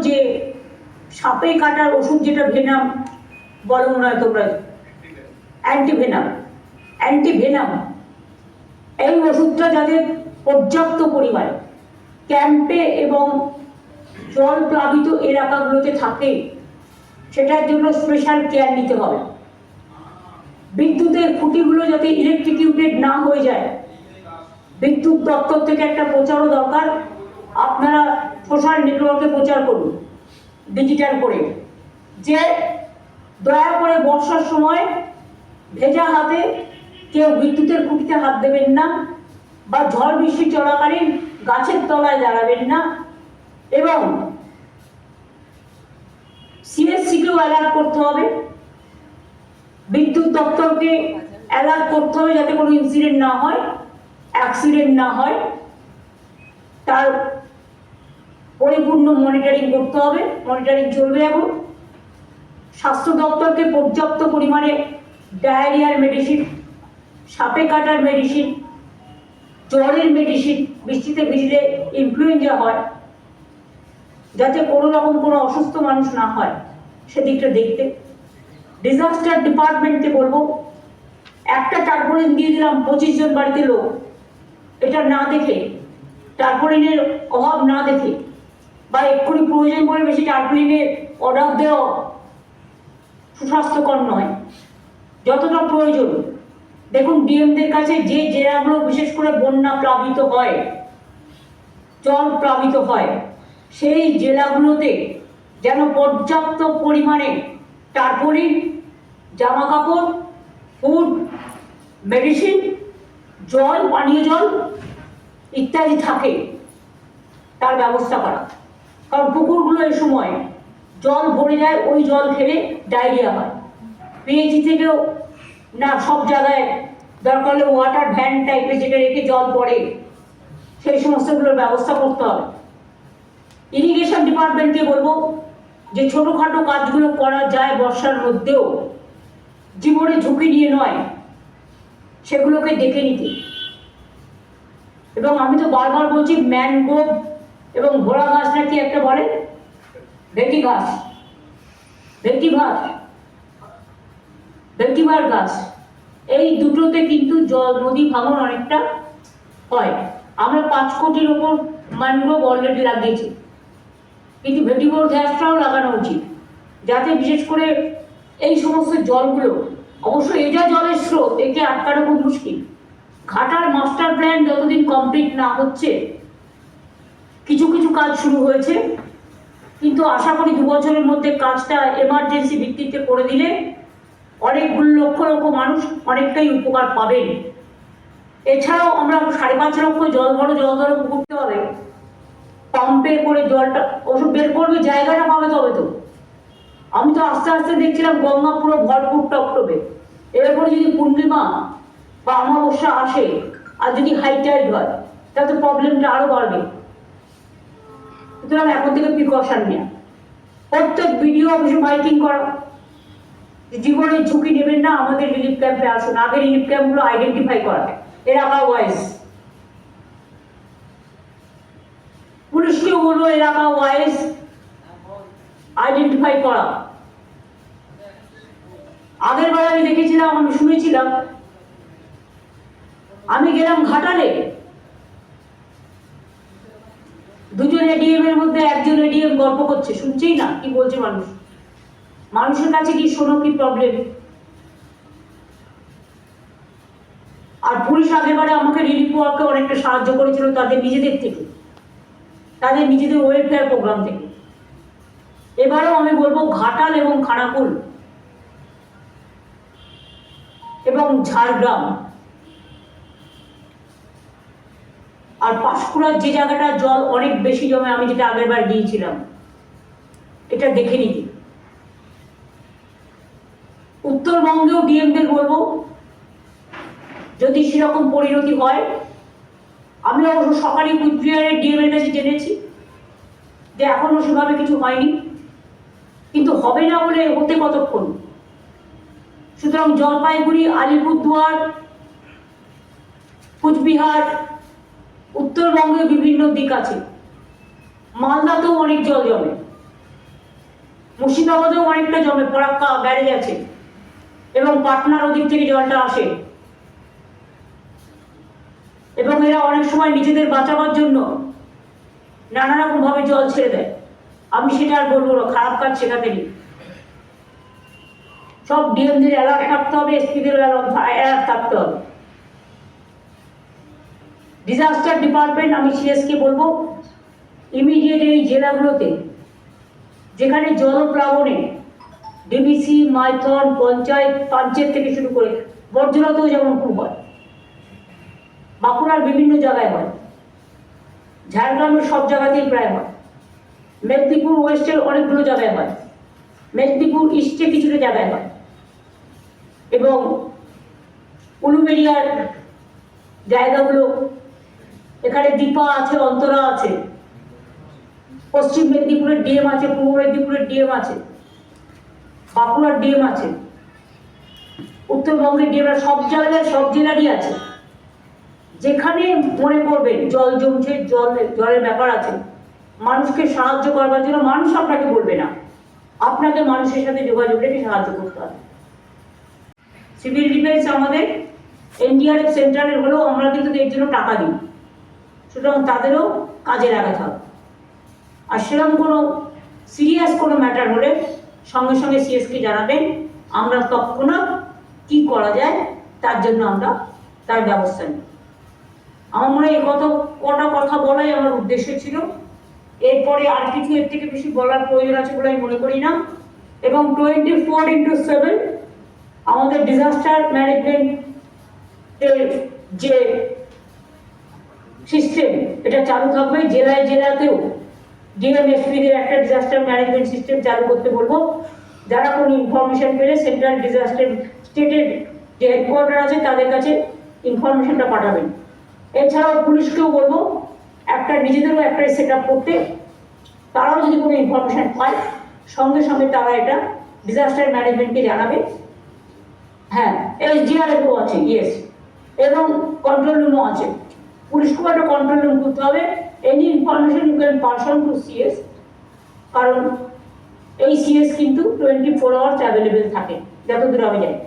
যে সাপে কাটার ওষুধ যেটা ভেনাম, বলো হয় তোমরা। অ্যান্টিভেনাম। অ্যান্টিভেনাম। এই ওষুধটা যাদের পর্যাপ্ত পরিমাণে, ক্যাম্পে এবং জল প্লাবিত এলাকাগুলোতে থাকে, সেটার জন্য স্পেশাল কেয়ার নিতে হবে। বিদ্যুতের খুঁটিগুলো যাতে ইলেকট্রিকিউটেড না হয়ে যায়। বিদ্যুৎ দপ্তর থেকে একটা প্রচারও দরকার। আপনারা সোশ্যাল নেটওয়ার্কে প্রচার করুন ডিজিটাল করে। যে দয়া করে বর্ষার সময় ভেজা হাতে কেউ বিদ্যুতের খুঁটিতে হাত দেবেন না বা ঝড় বৃষ্টি চলাকালীন গাছের তলায় দাঁড়াবেন না এবং সিএসসিকেও অ্যালার্ট করতে হবে, বিদ্যুৎ দপ্তরকে অ্যালার্ট করতে হবে যাতে কোনো ইনসিডেন্ট না হয় অ্যাক্সিডেন্ট না হয়, তার পরিপূর্ণ মনিটরিং করতে হবে মনিটরিং চলবে এখন। স্বাস্থ্য দপ্তরকে পর্যাপ্ত পরিমাণে ডায়রিয়ার মেডিসিন সাপে কাটার মেডিসিন জ্বরের মেডিসিন বৃষ্টিতে ভিজলে ইনফ্লুয়েঞ্জা হয়, যাতে কোনো রকম কোনো অসুস্থ মানুষ না হয়, সেদিকটা দেখতে। ডিজাস্টার ডিপার্টমেন্টকে বলব। একটা টার্পোলিন দিয়ে দিলাম পঁচিশ জন বাড়িতে লোক। এটা না দেখে টার্পোলিনের অভাব না দেখে বা এক্ষুনি প্রয়োজন পড়ে বেশি টার্পোলিনের অর্ডার দেওয়া সুস্বাস্থ্যকর নয়। যতটা প্রয়োজন। দেখুন ডিএমদের কাছে যে জেলাগুলো বিশেষ করে বন্যা প্লাবিত হয়, জল প্লাবিত হয়, সেই জেলাগুলোতে যেন পর্যাপ্ত পরিমাণে টার্পোলিন জামা কাপড় ফুড মেডিসিন জল, পানীয় জল ইত্যাদি থাকে, তার ব্যবস্থা করা। কারণ পুকুরগুলো এই সময় জল ভরে যায়, ওই জল খেলে ডায়রিয়া হয়। পিএইচি থেকেও না, সব জায়গায় দরকার হলে ওয়াটার ভ্যান টাইপের যেটা রেখে জল পড়ে, সেই সমস্তগুলোর ব্যবস্থা করতে হবে। ইরিগেশন ডিপার্টমেন্টকে বলব যে, ছোটোখাটো কাজগুলো করা যায় বর্ষার মধ্যেও। জীবনে ঝুঁকি নিয়ে নয়, সেগুলোকে দেখে নিতে। এবং আমি তো বারবার বলছি ম্যানগ্রোভ এবং ঘোড়া গাছ নাকি একটা বলে? ভেটি ঘাস। ভেটি গাছ ভেটিভার গাছ। এই দুটোতে কিন্তু জল, নদী, ভাঙন অনেকটা হয়। আমরা পাঁচ কোটির ওপর ম্যানগ্রোভ অলরেডি লাগিয়েছি। কিন্তু ভেটিভোর গ্যাসটাও লাগানো উচিত। যাতে বিশেষ করে এই সমস্ত জলগুলো, অবশ্য এটা জলের স্রোত, একে আটকানো খুব মুশকিল। ঘাটার মাস্টার প্ল্যান যতদিন কমপ্লিট না হচ্ছে কিছু কিছু কাজ শুরু হয়েছে। কিন্তু আশা করি দু বছরের মধ্যে কাজটা এমার্জেন্সি ভিত্তিতে করে দিলে অনেকগুলো লক্ষ লক্ষ মানুষ অনেকটাই উপকার পাবেন। এছাড়াও আমরা সাড়ে পাঁচ লক্ষ জল ভরো, জল ধরো করতে হবে। পাম্পে করে জলটা, ওষুধ বের করবে, জায়গাটা পাবে তবে তো। আমি তো আস্তে আস্তে দেখছিলাম গঙ্গা পুরো ভরপুর টপটপে। এরপরে যদি পূর্ণিমা বা অমাবস্যা আসে, আর যদি হাই টাইড হয়, তাহলে প্রবলেমটা আরও বাড়বে। সুতরাং এখন থেকে প্রিকশন নেওয়া প্রত্যেক ভিডিও অফিসে মাইকিং করা। জীবনের ঝুঁকি নেবেন না, আমাদের রিলিফ ক্যাম্পে আসুন। আগে রিলিফ ক্যাম্পগুলো আইডেন্টিফাই করা। এলাকা ওয়াইজ পুলিশকেও বলব এলাকা ওয়াইজ আইডেন্টিফাই করা। আগের বার আমি দেখেছিলাম, আমি শুনেছিলাম। আমি গেলাম ঘাটালে। দুজন এডিএম এর মধ্যে একজন এডিএম গল্প করছে, শুনছেই না, কি বলছে মানুষ? মানুষের কাছে কি শোনো কি প্রবলেম আর পুলিশ আগেরবারে আমাকে রিলিফ ওয়ার্কে অনেকটা সাহায্য করেছিল তাদের নিজেদের থেকে, তাদের নিজেদের ওয়েলফেয়ার প্রোগ্রাম থেকে। এবারেও আমি বলব ঘাটাল এবং খানাকুল এবং ঝাড়গ্রাম। আর পাঁশকুড়ার যে জায়গাটা জল অনেক বেশি জমে, আমি যেটা আগের বার গিয়েছিলাম, এটা দেখে নিতে উত্তরবঙ্গেও ডিএমদের বলব, যদি সেরকম পরিণতি হয়, আমি অবশ্য সকালে কুচবিহারের ডিএম এর কাছে জেনেছি যে এখনও সেভাবে কিছু হয়নি, কিন্তু হবে না বলে হতে কতক্ষণ? সুতরাং জলপাইগুড়ি, আলিপুরদুয়ার, কুচবিহার উত্তরবঙ্গে বিভিন্ন দিক আছে। মালদাতেও অনেক জল জমে। মুর্শিদাবাদেও অনেকটা জমে, পরাক্কা ব্যারেজ আছে। এবং পাটনার ওদিক থেকে জলটা আসে। এবং এরা অনেক সময় নিজেদের বাঁচাবার জন্য নানা রকম ভাবে জল ছেড়ে দেয়। আমি সেটা আর বলব না, খারাপ কাজ শেখাতে নেই। সব ডিএমদের অ্যালার্ট থাকতে হবে এসপিদের অ্যালার্ট থাকতে হবে। ডিজাস্টার ডিপার্টমেন্ট আমি সিএসকে বলব ইমিডিয়েট এই জেলাগুলোতে, যেখানে জলপ্লাবনে ডিবিসি মাইথন, পঞ্চায়েত পঞ্চায়েত থেকে শুরু করে বর্জনাতেও যেমন খুব হয়, বাঁকুড়ার বিভিন্ন জায়গায় হয়, ঝাড়গ্রামের সব জায়গাতেই প্রায় হয়, মেদিনীপুর ওয়েস্টের অনেকগুলো জায়গায় হয়, মেদিনীপুর ইস্টে কিছুটা জায়গায় হয়, এবং উলুবেরিয়ার জায়গাগুলো এখানে দীপা আছে, অন্তরা আছে। পশ্চিম মেদিনীপুরের ডিএম আছে, পূর্ব মেদিনীপুরের ডিএম আছে। বাঁকুড়ার ডিএম আছে। উত্তরবঙ্গের ডিএম সব জায়গায়, সব জেলারই আছে। যেখানে মনে করবেন জল জমছে, জল, জলের ব্যাপার আছে। মানুষকে সাহায্য করবার জন্য মানুষ আপনাকে বলবে না। আপনাকে মানুষের সাথে যোগাযোগ রেখে সাহায্য করতে হবে। সিভিল ডিফেন্স আমাদের এনডিআরএফ সেন্টারের হলেও আমরা কিন্তু এর জন্য টাকা দিই। সুতরাং তাদেরও কাজে লাগাতে হবে। আর সেরকম কোনো সিরিয়াস কোনো ম্যাটার হলে সঙ্গে সঙ্গে সিএসকে জানাবেন, আমরা তৎক্ষণাৎ কী করা যায় তার জন্য আমরা তার ব্যবস্থা নিই আমার মনে হয় এই কত কটা কথা বলাই আমার উদ্দেশ্য ছিল। এরপরে আর কিছু এর থেকে বেশি বলার প্রয়োজন আছে বলে আমি মনে করি না। এবং টোয়েন্টি ফোর ইন্টু সেভেন আমাদের ডিজাস্টার ম্যানেজমেন্ট যে সিস্টেম এটা চালু থাকবে জেলায় জেলাতেও। ডিএমএসপিদের একটা ডিজাস্টার ম্যানেজমেন্ট সিস্টেম চালু করতে বলব। যারা কোনো ইনফরমেশন পেলে সেন্ট্রাল ডিজাস্টার স্টেটের যে হেডকোয়ার্টার আছে, তাদের কাছে ইনফরমেশনটা পাঠাবেন। এছাড়াও পুলিশকেও বলব, একটা নিজেদেরও একটা সেট আপ করতে। তারাও যদি কোনো ইনফরমেশন পায়, সঙ্গে সঙ্গে তারা এটা ডিজাস্টার ম্যানেজমেন্টকে জানাবে। হ্যাঁ এসডিআরএফও আছে ইয়েস এবং কন্ট্রোল রুমও আছে। পুলিশকেও একটা কন্ট্রোল রুম করতে হবে। Any information you can pass on to CS কারণ এই সিএস কিন্তু টোয়েন্টি ফোর আওয়ার্স অ্যাভেলেবেল থাকে, যতদূর আমি জানি।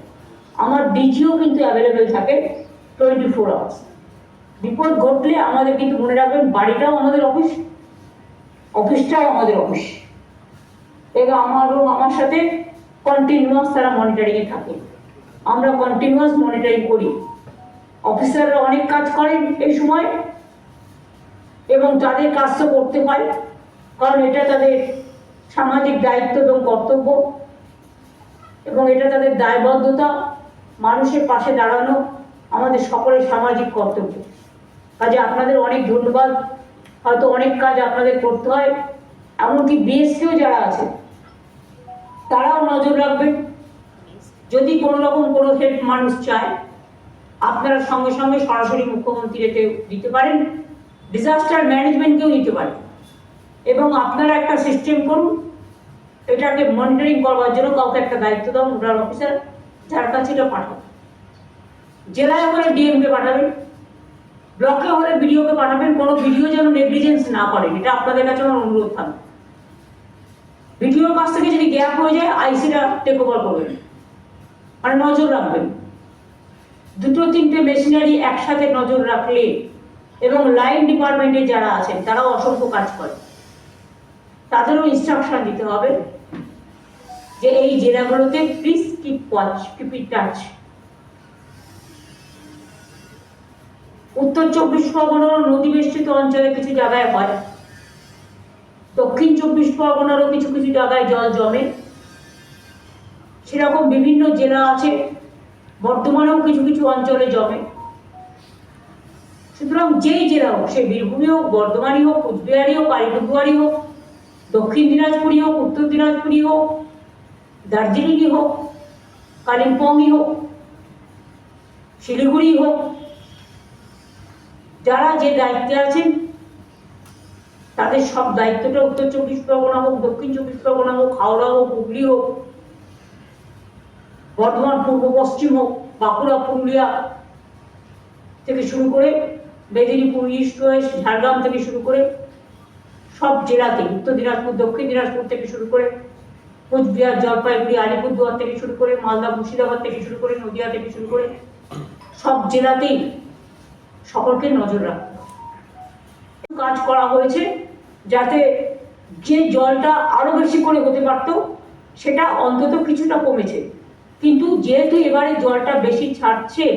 আমার ডিজিও কিন্তু অ্যাভেলেবেল থাকে টোয়েন্টি ফোর আওয়ার্স বিপদ ঘটলে আমাদের কিন্তু মনে রাখবেন, বাড়িটাও আমাদের অফিস অফিসটাও আমাদের অফিস এবং আমারও, আমার সাথে কন্টিনিউয়াস তারা মনিটরিংয়ে থাকে। আমরা কন্টিনিউয়াস মনিটরিং করি। অফিসাররা অনেক কাজ করেন এই সময় এবং তাদের কাজ তো করতে পারে কারণ এটা তাদের সামাজিক দায়িত্ব এবং কর্তব্য এবং এটা তাদের দায়বদ্ধতা, মানুষের পাশে দাঁড়ানো আমাদের সকলের সামাজিক কর্তব্য। কাজে আপনাদের অনেক ধন্যবাদ। হয়তো অনেক কাজ আপনাদের করতে হয়, এমনকি বিএসসিও যারা আছে, তারাও নজর রাখবেন। যদি কোনো রকম কোনো হেল্প মানুষ চায় আপনারা সঙ্গে সঙ্গে সরাসরি মুখ্যমন্ত্রীকে দিতে পারেন ডিজাস্টার ম্যানেজমেন্টকেও নিতে পারেন। এবং আপনারা একটা সিস্টেম করুন, এটাকে মনিটরিং করবার জন্য কাউকে একটা দায়িত্ব দাও, নোডাল অফিসার, যার কাছে এটা পাঠাও। জেলায় হলে ডিএমকে পাঠাবেন, ব্লকে হলে ভিডিওকে পাঠাবেন, কোনো ভিডিও যেন নেগলিজেন্স না করেন এটা আপনাদের কাছে আমার অনুরোধ থাকবে। ভিডিওর কাছ থেকে যদি গ্যাপ হয়ে যায় আইসিরা টেক ওভার করবেন। মানে নজর রাখবেন। দুটো তিনটে মেশিনারি একসাথে নজর রাখলে এবং লাইন ডিপার্টমেন্টে যারা আছেন, তারাও অসংখ্য কাজ করে। তাদেরও ইনস্ট্রাকশন দিতে হবে যে এই জেলাগুলোতে please keep watch keep it touch উত্তর চব্বিশ পরগনার নদী বেষ্টিত অঞ্চলে কিছু জায়গায় হয়। দক্ষিণ চব্বিশ পরগনারও কিছু কিছু জায়গায় জল জমে। সেরকম বিভিন্ন জেলা আছে বর্ধমানেও কিছু কিছু অঞ্চলে জমে। সুতরাং যেই জেলা হোক, সে বীরভূমই হোক বর্ধমানই হোক কুচবিহারই হোক আলিপুরদুয়ারই হোক, দক্ষিণ দিনাজপুরই হোক, উত্তর দিনাজপুরই হোক দার্জিলিংই হোক কালিম্পংই হোক শিলিগুড়ি হোক, যারা যে দায়িত্বে আছেন, তাদের সব দায়িত্বটা উত্তর চব্বিশ পরগনা হোক, দক্ষিণ চব্বিশ পরগনা হোক, হাওড়া হোক, হুগলি হোক বর্ধমান, পূর্ব, পশ্চিম হোক, বাঁকুড়া, পুরুলিয়া থেকে শুরু করে মেদিনীপুর ইস্ট ওয়েস্ট ঝাড়গ্রাম থেকে শুরু করে সব জেলাতে, উত্তর দিনাজপুর, দক্ষিণ দিনাজপুর থেকে শুরু করে কোচবিহার, জলপাইগুড়ি, আলিপুরদুয়ার থেকে শুরু করে মালদা, মুর্শিদাবাদ থেকে শুরু করে নদিয়া থেকে শুরু করে সব জেলাতেই সকলকে নজর রাখতে কাজ করা হয়েছে যাতে যে জলটা আরও বেশি করে হতে পারত, সেটা অন্তত কিছুটা কমেছে। যেহেতু এবারে জলটা বেশি ছাড়ছে,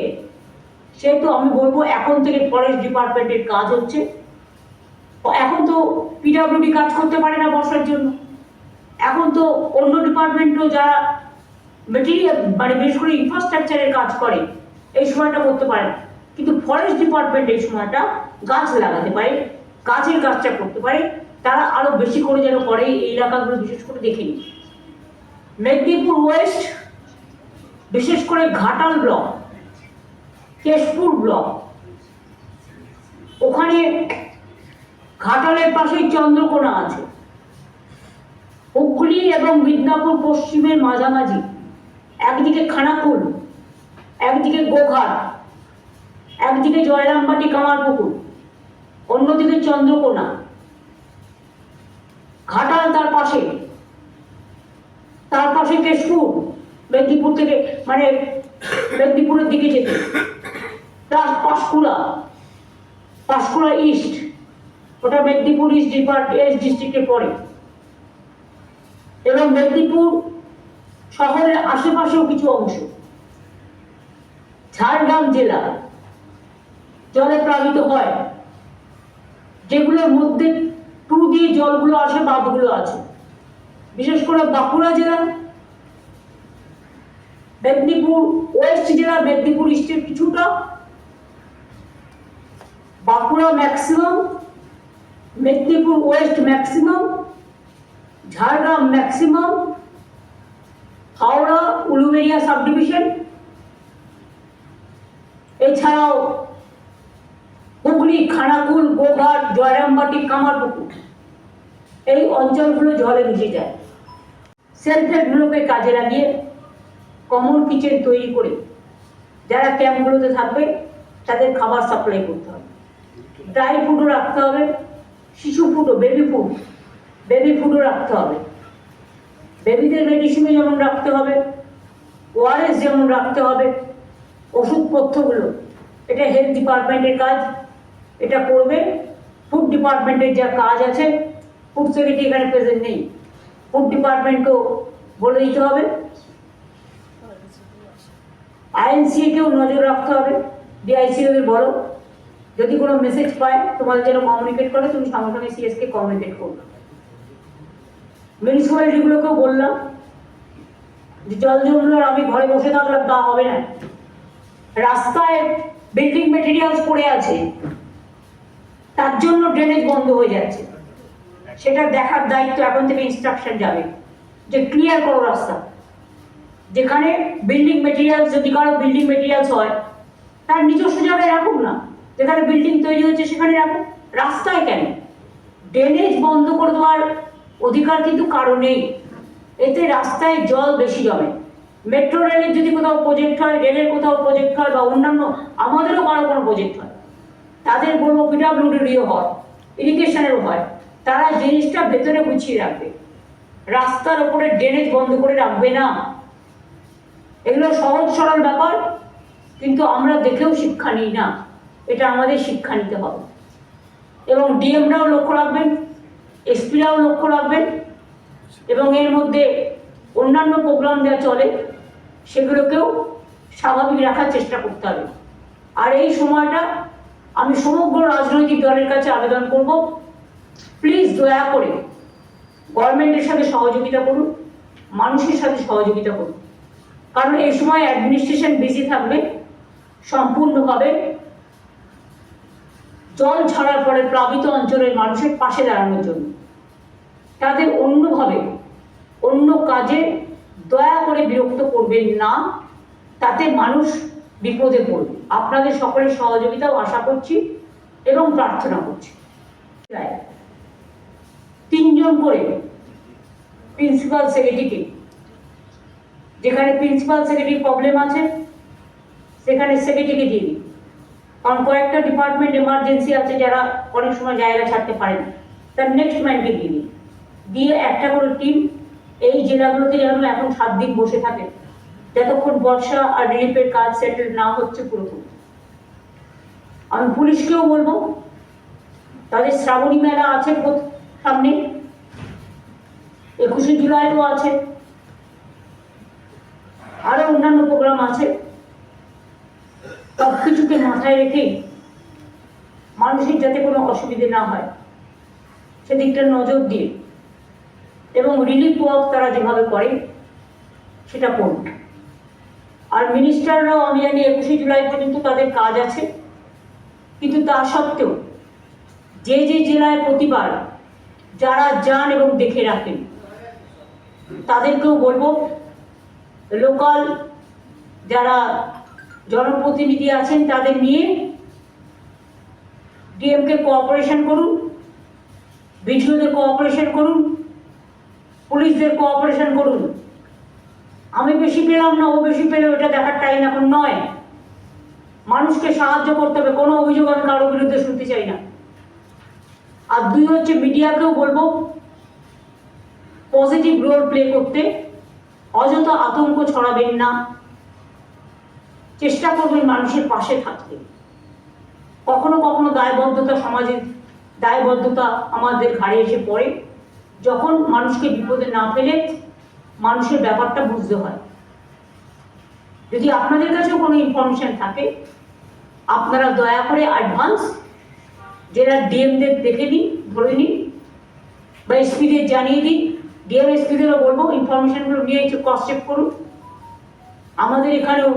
সেহেতু আমি বলব এখন থেকে ফরেস্ট ডিপার্টমেন্টের কাজ হচ্ছে। এখন তো পিডাব্লিউডি কাজ করতে পারে না বর্ষার জন্য। এখন তো অন্য ডিপার্টমেন্টও যারা মেটেরিয়াল মানে বিশেষ করে ইনফ্রাস্ট্রাকচারের কাজ করে, এই সময়টা করতে পারে। কিন্তু ফরেস্ট ডিপার্টমেন্ট এই সময়টা গাছ লাগাতে পারে, গাছের কাজটা করতে পারে। তারা আরও বেশি করে যেন করে, এই এলাকাগুলো বিশেষ করে দেখে নিই। মেদিনীপুর ওয়েস্ট বিশেষ করে ঘাটাল ব্লক, কেশপুর ব্লক। ওখানে ঘাটালের পাশেই চন্দ্রকোনা আছে। হুগলি এবং মিদনাপুর পশ্চিমের মাঝামাঝি। একদিকে খানাকুল, একদিকে গোঘাট, একদিকে জয়রামবাটি কামারপুকুর, অন্যদিকে চন্দ্রকোনা। ঘাটাল তার পাশে তার পাশে কেশপুর। মেদিনীপুর থেকে মানে মেদিনীপুরের দিকে যেতে। প্লাস পাঁশকুড়া পাঁশকুড়া ইস্ট ওটা মেদিনীপুর ইস্ট ডিপার্ট এস ডিস্ট্রিক্টে পড়ে। এবং মেদিনীপুর শহরের আশেপাশেও কিছু অংশ। ঝাড়গ্রাম জেলা জলে প্লাবিত হয়। যেগুলোর মধ্যে টু দিয়ে জলগুলো আসে, বাঁধগুলো আছে। বিশেষ করে বাঁকুড়া জেলা মেদিনীপুর, ওয়েস্ট জেলা মেদিনীপুর ইস্টের কিছুটা। Bankura maximum Medinipur west maximum Jhargram maximum Howrah Uluberia sub division এছাড়াও হুগলি, খানাকুল, গোঘাট, জয়রামবাটি, কামারপুকুর। এই অঞ্চলগুলো জলে মিশে যায়। সেলফ হেল্প গ্রুপে কাজে লাগিয়ে কমন কিচেন তৈরি করে যারা ক্যাম্পগুলোতে থাকবে, তাদের খাবার সাপ্লাই করতে হবে। ড্রাই ফুডও রাখতে হবে, শিশু ফুডও বেবি ফুড বেবি ফুডও রাখতে হবে। বেবিদের মেডিসিনও যেমন রাখতে হবে ওআরএস যেমন রাখতে হবে, ওষুধপত্রগুলো, এটা হেলথ ডিপার্টমেন্টের কাজ, এটা করবে। ফুড ডিপার্টমেন্টের যা কাজ আছে ফুড সেক্রেটারি এখানে প্রেজেন্ট নেই। ফুড ডিপার্টমেন্টকেও বলে দিতে হবে। আইএনসিএকেও নজর রাখতে হবে ডিআইসিওদের বলো যদি কোনো মেসেজ পায়, তোমাদের যেন কমিউনিকেট করে, তুমি সঙ্গে সঙ্গে সিএসকে কমিউনিকেট করবে। মিউনিসিপ্যালিটিগুলোকেও বললাম যে জল জমলো আমি ঘরে বসে থাকলাম, তা হবে না। রাস্তায় বিল্ডিং মেটেরিয়ালস পড়ে আছে। তার জন্য ড্রেনেজ বন্ধ হয়ে যাচ্ছে। সেটা দেখার দায়িত্ব এখন থেকে ইনস্ট্রাকশন যাবে যে ক্লিয়ার করো রাস্তা। যেখানে বিল্ডিং মেটেরিয়ালস যদি কারও বিল্ডিং মেটেরিয়ালস হয়, তার নিজস্ব জায়গায় রাখুক না। যেখানে বিল্ডিং তৈরি হচ্ছে সেখানে রাখুন রাস্তায় কেন? ড্রেনেজ বন্ধ করে দেওয়ার অধিকার কিন্তু কারও নেই। এতে রাস্তায় জল বেশি জমে। মেট্রো রেলের যদি কোথাও প্রজেক্ট হয় রেলের কোথাও প্রজেক্ট হয়, বা অন্যান্য, আমাদেরও কারও কোনো প্রজেক্ট হয়। তাদের বলব পিডাব্লিউডিও হয় ইরিগেশনেরও হয়। তারা জিনিসটা ভেতরে গুছিয়ে রাখবে। রাস্তার ওপরে ড্রেনেজ বন্ধ করে রাখবে না। এগুলো সহজ সরল ব্যাপার, কিন্তু আমরা দেখেও শিক্ষা নিই না। এটা আমাদের শিক্ষা নিতে হবে। এবং ডিএমরাও লক্ষ্য রাখবেন, এসপিরাও লক্ষ্য রাখবেন, এবং এর মধ্যে অন্যান্য প্রোগ্রাম যা চলে, সেগুলোকেও স্বাভাবিক রাখার চেষ্টা করতে হবে। আর এই সময়টা আমি সমগ্র রাজনৈতিক দলের কাছে আবেদন করব। প্লিজ দয়া করে গভর্নমেন্টের সাথে সহযোগিতা করুন, মানুষের সাথে সহযোগিতা করুন। কারণ এই সময় অ্যাডমিনিস্ট্রেশন বিজি থাকবে, সম্পূর্ণভাবে। জল ছাড়ার পরে প্লাবিত অঞ্চলের মানুষের পাশে দাঁড়ানোর জন্য। তাদের অন্যভাবে অন্য কাজে দয়া করে বিরক্ত করবেন না, তাতে মানুষ বিপদে পড়বে। আপনাদের সকলের সহযোগিতাও আশা করছি এবং প্রার্থনা করছি। তিনজন করে প্রিন্সিপাল সেক্রেটারিকে যেখানে প্রিন্সিপাল সেক্রেটারি প্রবলেম আছে, সেখানে সেক্রেটারিকে দিই। কারণ কয়েকটা ডিপার্টমেন্ট এমার্জেন্সি আছে যারা অনেক সময় জায়গা ছাড়তে পারে না। তার নেক্সট ম্যানকে দিই। দিয়ে একটা করে টিম এই জেলাগুলোতে যেন এখন সাত দিন বসে থাকে, যতক্ষণ বর্ষা আর রিলিফের কাজ সেটেল না হচ্ছে পুরোপুরি। আমি পুলিশকেও বলব, তাদের শ্রাবণী মেলা আছে সামনে, একুশে জুলাইও আছে। আরও অন্যান্য প্রোগ্রাম আছে। সব কিছুকে মাথায় রেখে মানুষের যাতে কোনো অসুবিধে না হয়, সেদিকটা নজর দিয়ে এবং রিলিফ ওয়ার্ক তারা যেভাবে করে, সেটা করুন। আর মিনিস্টাররাও আমি জানি একুশে জুলাই পর্যন্ত তাদের কাজ আছে, কিন্তু তা সত্ত্বেও যে যে জেলায় প্রতিবার যারা যান এবং দেখে রাখেন, তাদেরকেও বলব লোকাল যারা জনপ্রতিনিধি আছেন তাদের নিয়ে ডিএমকে কোঅপারেশন করুন, বিডিওদের কোঅপারেশন করুন, পুলিশদের কোঅপারেশন করুন। আমি বেশি পেলাম না, ও বেশি পেলে ওটা দেখার টাইম এখন নয়। মানুষকে সাহায্য করতে হবে, কোনো অভিযোগ আমি কারোর বিরুদ্ধে শুনতে চাই না। আর দুই হচ্ছে মিডিয়াকেও বলব পজিটিভ রোল প্লে করতে। অযথা আতঙ্ক ছড়াবেন না। চেষ্টা করবেন মানুষের পাশে থাকতে। কখনো কখনো দায়বদ্ধতা সমাজের দায়বদ্ধতা আমাদের ঘাড়ে এসে পড়ে। যখন মানুষকে বিপদে না ফেলে মানুষের ব্যাপারটা বুঝতে হয়। যদি আপনাদের কাছেও কোনো ইনফরমেশন থাকে, আপনারা দয়া করে অ্যাডভান্স জেলার ডিএমদের দেখে নিন, ধরে নিন, বা এসপিদের জানিয়ে দিন। ডিএম এসপিদেরও বলব ইনফরমেশনগুলো নিয়ে একটু ক্রস চেক করুন। আমাদের এখানেও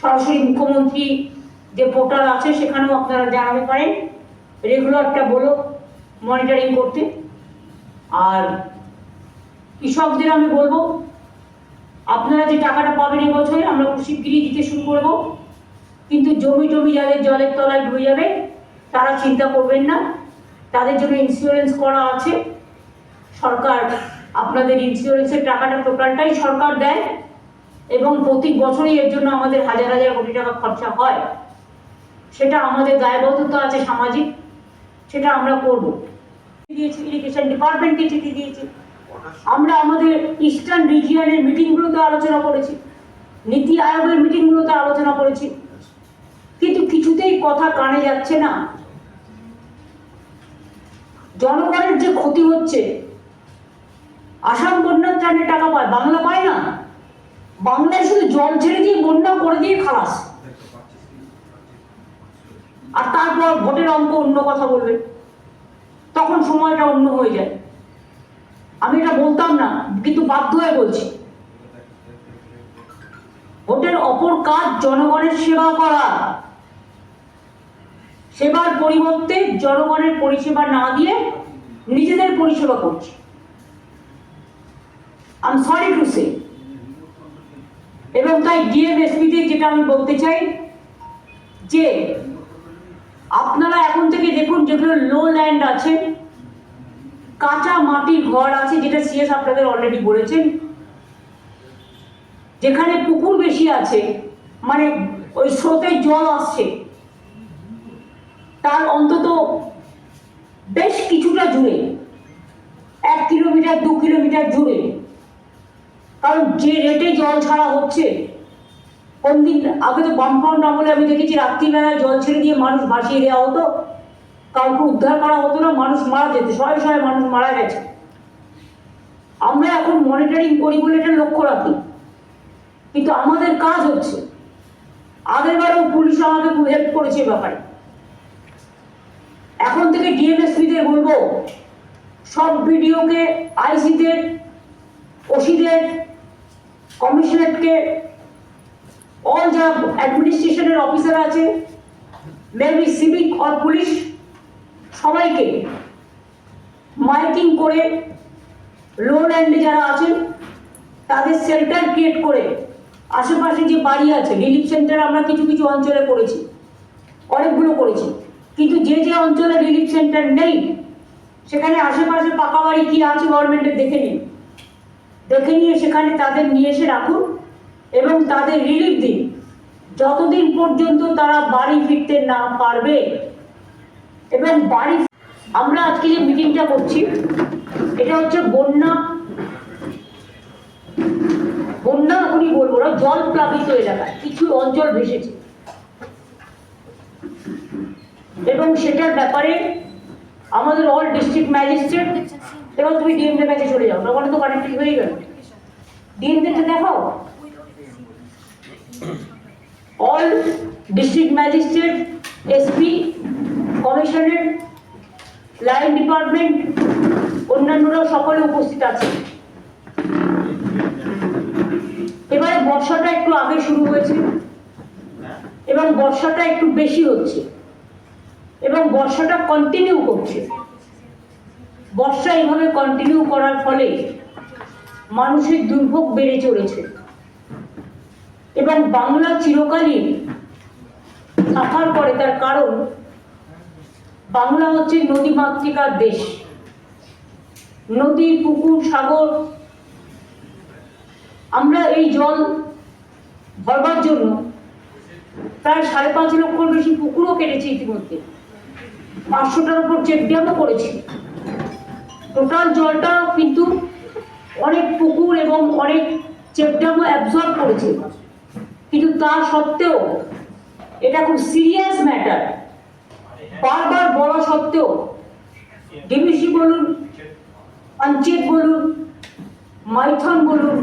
সরাসরি মুখ্যমন্ত্রী যে পোর্টাল আছে, সেখানেও আপনারা জানাতে পারেন। রেগুলারটা বলো মনিটরিং করতে। আর কৃষকদের আমি বলব, আপনারা যে টাকাটা পাবেন এবছরে, আমরা খুব শিগগিরই দিতে শুরু করব। কিন্তু জমি টমি যাদের জলের তলায় ডুবে যাবে, তারা চিন্তা করবেন না। তাদের জন্য ইন্স্যুরেন্স করা আছে। সরকার আপনাদের ইন্স্যুরেন্সের টাকাটা টোটালটাই সরকার দেয় এবং প্রতি বছরই এর জন্য আমাদের হাজার হাজার কোটি টাকা খরচা হয়। সেটা আমাদের দায়বদ্ধতা আছে সামাজিক, সেটা আমরা করব। দিয়েছি ইরিগেশন ডিপার্টমেন্টকে চিঠি দিয়েছি। আমরা আমাদের ইস্টার্ন রিজিয়নের মিটিংগুলোতে আলোচনা করেছি, নীতি আয়োগের মিটিংগুলোতে আলোচনা করেছি। কিন্তু কিছুতেই কথা কানে যাচ্ছে না। জনগণের যে ক্ষতি হচ্ছে আসাম বন্যার ত্রাণের টাকা পায়, বাংলা পায় না। বাংলায় শুধু জল ছেড়ে দিয়ে বন্যা করে দিয়ে খালাস। আর তারপর ভোটের অঙ্ক অন্য কথা বলবে। তখন সময়টা অন্য হয়ে যায়। আমি এটা বলতাম না, কিন্তু বাধ্য হয়ে বলছি। ভোটের অপর কাজ জনগণের সেবা করা। সেবার পরিবর্তে জনগণের পরিষেবা না দিয়ে নিজেদের পরিষেবা করছে। আই সরি টু সে এবং তাই ডিএমএসপিতে যেটা আমি বলতে চাই, যে আপনারা এখন থেকে দেখুন যেগুলো লো ল্যান্ড আছে, কাঁচা মাটির ঘর আছে, যেটা সিএস আপনাদের অলরেডি বলেছেন, যেখানে পুকুর বেশি আছে মানে ওই স্রোতের জল আসছে, তার অন্তত বেশ কিছুটা জুড়ে, এক কিলোমিটার, দু কিলোমিটার জুড়ে কারণ যে রেটে জল ছাড়া হচ্ছে কোন দিন আগে তো বামফ্রন্ট আমলে আমি দেখেছি রাত্রিবেলায় জল ছেড়ে দিয়ে মানুষ ভাসিয়ে দেওয়া হতো। কাউকে উদ্ধার করা হতো না, মানুষ মারা যেত, শয়ে শয়ে মানুষ মারা গেছে। আমরা এখন মনিটরিং করি বলে এটা লক্ষ্য রাখি। কিন্তু আমাদের কাজ হচ্ছে, আগের বারেও পুলিশ আমাকে খুব হেল্প করেছে ব্যাপারে। এখন থেকে ডিএমএসপিদের বলব, সব ভিডিওকে আইসিদের ওসিদের কমিশনারকে অল যা অ্যাডমিনিস্ট্রেশনের অফিসার আছে মেবি সিভিক অর পুলিশ সবাইকে মাইকিং করে লো ল্যান্ডে যারা আছেন, তাদের সেন্টার ক্রিয়েট করে আশেপাশে যে বাড়ি আছে রিলিফ সেন্টার আমরা কিছু কিছু অঞ্চলে করেছি, অনেকগুলো করেছি। কিন্তু যে যে অঞ্চলে রিলিফ সেন্টার নেই, সেখানে আশেপাশে পাকা বাড়ি কি আছে গভর্নমেন্টের দেখে নিন। দেখে নিয়ে সেখানে তাদের নিয়ে এসে রাখুন এবং তাদের রিলিফ দিন। যতদিন পর্যন্ত তারা বাড়ি ফিরতে না পারবে এবং বাড়ি আমরা আজকে যে মিটিংটা করছি, এটা হচ্ছে বন্যা। বন্যা উনি বলব না, জল প্লাবিত এলাকায়, কিছু অঞ্চল ভেসেছে। এবং সেটার ব্যাপারে আমাদের অল ডিস্ট্রিক্ট ম্যাজিস্ট্রেট এবার তুমি ডিএমদের কাছে চলে যাও ওখানে তো কানেক্টেড হয়ে গেল। ডিএমদেরকে দেখাও। All district magistrate SP commissionerate line department অন্যান্যরাও সকলে উপস্থিত আছে। এবারে বর্ষাটা একটু আগে শুরু হয়েছে, এবং বর্ষাটা একটু বেশি হচ্ছে। এবং বর্ষাটা কন্টিনিউ করছে। বর্ষা এইভাবে কন্টিনিউ করার ফলে মানুষের দুর্ভোগ বেড়ে চলেছে। এবং বাংলা চিরকালই সাফার করে তার কারণ, বাংলা হচ্ছে নদী মাতৃকার দেশ। নদী, পুকুর, সাগর, আমরা এই জল ভরবার জন্য প্রায় সাড়ে পাঁচ লক্ষর বেশি পুকুরও কেটেছি ইতিমধ্যে। পাঁচশোটার উপর চেক ড্যামও করেছি। টোটাল জলটা কিন্তু অনেক পুকুর এবং অনেক চেক ড্যামও অ্যাবজর্ব করেছে। কিন্তু তা সত্ত্বেও এটা খুব সিরিয়াস ম্যাটার বারবার বলা সত্ত্বেও ডিবিসি বলুন পঞ্চায়েত বলুন, মাইথন বলুন,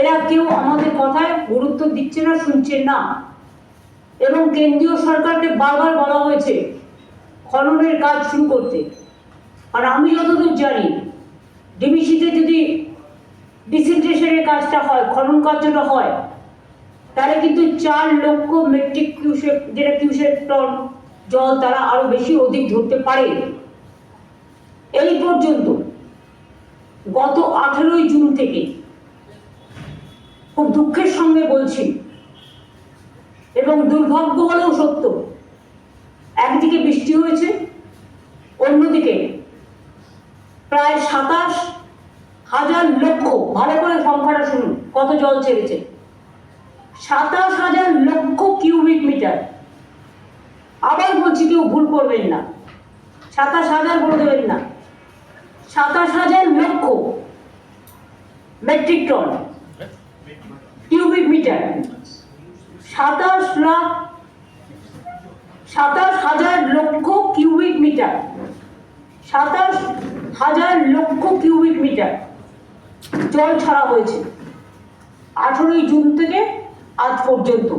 এরা কেউ আমাদের কথায় গুরুত্ব দিচ্ছে না শুনছে না। এবং কেন্দ্রীয় সরকারকে বারবার বলা হয়েছে খননের কাজ শুরু করতে। আর আমি যতদূর জানি, ডিবিসিতে যদি ডিসিন্টেশনের কাজটা হয়, খনন কার্যটা হয়, তাহলে কিন্তু চার লক্ষ মেট্রিক কিউসেক যেটা কিউসেক টন জল তারা আরও বেশি অধিক ধরতে পারে। এই পর্যন্ত গত আঠেরোই জুন থেকে খুব দুঃখের সঙ্গে বলছি, এবং দুর্ভাগ্য হলেও সত্য একদিকে বৃষ্টি হয়েছে, অন্যদিকে প্রায় সাতাশ হাজার লক্ষ, ভালো করে সংখ্যাটা শুনুন, কত জল ছেড়েছে? সাতাশ হাজার লক্ষ কিউবিক মিটার। আবার বলছি কেউ ভুল করবেন না। সাতাশ হাজার বলে দেবেন না। সাতাশ হাজার লক্ষ মেট্রিক টন কিউবিক মিটার। সাতাশ লাখ সাতাশ হাজার লক্ষ কিউবিক মিটার। সাতাশ হাজার লক্ষ কিউবিক মিটার জল ছাড়া হয়েছে আঠেরোই জুন থেকে আজ পর্যন্ত।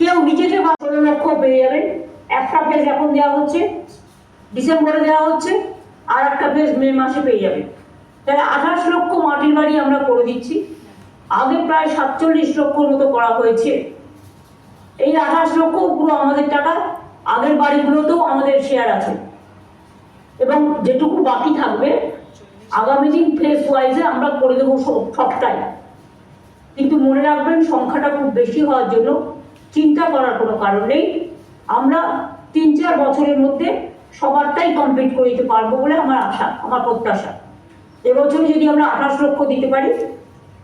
কেউ নিজেকে বা ষোলো লক্ষ পেয়ে যাবেন। একটা ফেজ এখন দেওয়া হচ্ছে, ডিসেম্বরে দেওয়া হচ্ছে, আর একটা ফেজ মে মাসে পেয়ে যাবেন। তাহলে আঠাশ লক্ষ মাটির বাড়ি আমরা করে দিচ্ছি। আগে প্রায় সাতচল্লিশ লক্ষর মতো করা হয়েছে। এই আঠাশ লক্ষ পুরো আমাদের টাকা, আগের বাড়িগুলোতেও আমাদের শেয়ার আছে। এবং যেটুকু বাকি থাকবে, আগামী দিন ফেস ওয়াইজে আমরা করে দেবো সব- সবটাই। কিন্তু মনে রাখবেন, সংখ্যাটা খুব বেশি হওয়ার জন্য চিন্তা করার কোনো কারণ নেই। আমরা তিন চার বছরের মধ্যে সবারটাই কমপ্লিট করে দিতে পারব বলে আমার আশা, আমার প্রত্যাশা। এবছরে যদি আমরা আঠাশ লক্ষ দিতে পারি,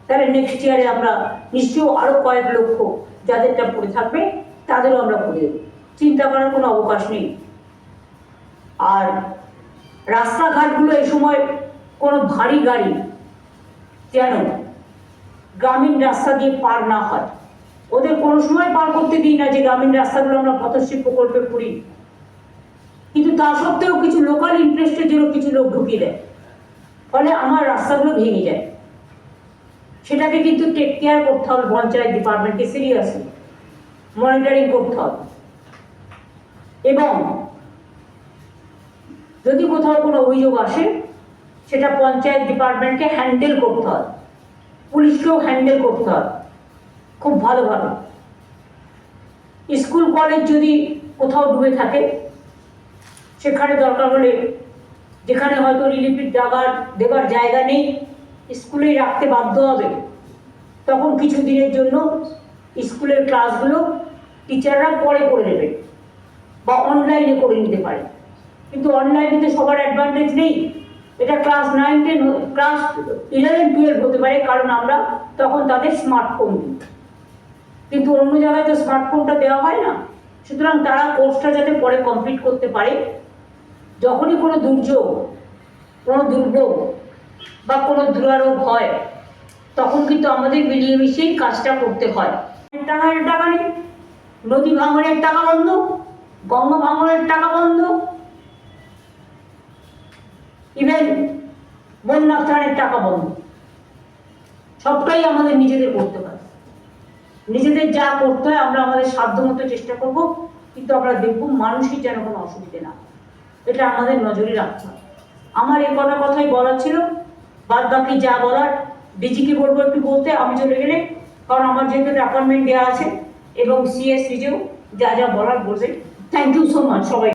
তাহলে নেক্সট ইয়ারে আমরা নিশ্চয়ই আরও কয়েক লক্ষ যাদেরটা পড়ে থাকবে, তাদেরও আমরা করে দেবো। চিন্তা করার কোনো অবকাশ নেই। আর রাস্তাঘাটগুলো এই সময় কোনো ভারী গাড়ি, যেন গ্রামীণ রাস্তা দিয়ে পার না হয়। ওদের কোনো সময় পার করতে দিই না যে গ্রামীণ রাস্তাগুলো আমরা পথশ্রী প্রকল্পে করি কিন্তু তা সত্ত্বেও কিছু লোকাল ইন্টারেস্টের জন্য কিছু লোক ঢুকিয়ে দেয়। ফলে আমার রাস্তাগুলো ভেঙে যায়। সেটাকে কিন্তু টেক কেয়ার করতে হবে পঞ্চায়েত ডিপার্টমেন্টকে সিরিয়াসলি মনিটরিং করতে হবে। এবং যদি কোথাও কোনো অভিযোগ আসে, সেটা পঞ্চায়েত ডিপার্টমেন্টকে হ্যান্ডেল করতে হয় পুলিশকেও হ্যান্ডেল করতে হয় খুব ভালোভাবে। স্কুল, কলেজ যদি কোথাও ডুবে থাকে, সেখানে দরকার হলে যেখানে হয়তো রিলিফির দেওয়ার দেবার জায়গা নেই স্কুলেই রাখতে বাধ্য হবে। তখন কিছু দিনের জন্য স্কুলের ক্লাসগুলো টিচাররা পরে করে নেবে বা অনলাইনে করে নিতে পারে। কিন্তু অনলাইনে তো সবার অ্যাডভান্টেজ নেই। এটা class nine ten class eleven twelve হতে পারে, কারণ আমরা তখন তাদের স্মার্টফোন দিই। কিন্তু অন্য জায়গায় তো স্মার্টফোনটা দেওয়া হয় না। সুতরাং তারা কোর্সটা যাতে পরে কমপ্লিট করতে পারে, যখনই কোনো দুর্যোগ, কোনো দুর্ভোগ বা কোনো দুরারোগ হয়, তখন কিন্তু আমাদের মিলিয়ে মিশিয়েই কাজটা করতে হয়। টাকার টাকা নেই, নদী ভাঙনের টাকা বন্ধ, গঙ্গা ভাঙনের টাকা বন্ধ। ইভেন বন্যা টাকা বন্ধ। সবটাই আমাদের নিজেদের করতে হয়। নিজেদের যা করতে হয় আমরা আমাদের সাধ্য মতো চেষ্টা করব, কিন্তু আমরা দেখব মানুষের যেন কোনো অসুবিধে না এটা আমাদের নজরে রাখতে হয় আমার এ কটা কথাই বলার ছিল। বাদ বাকি যা বলার ডিজিকে বলব একটু বলতে, আমি চলে গেলে, কারণ আমার যেহেতু অ্যাপয়েন্টমেন্ট দেওয়া আছে, এবং সিএস নিজেও যা যা বলার বলবে। থ্যাংক ইউ সো মাচ সবাই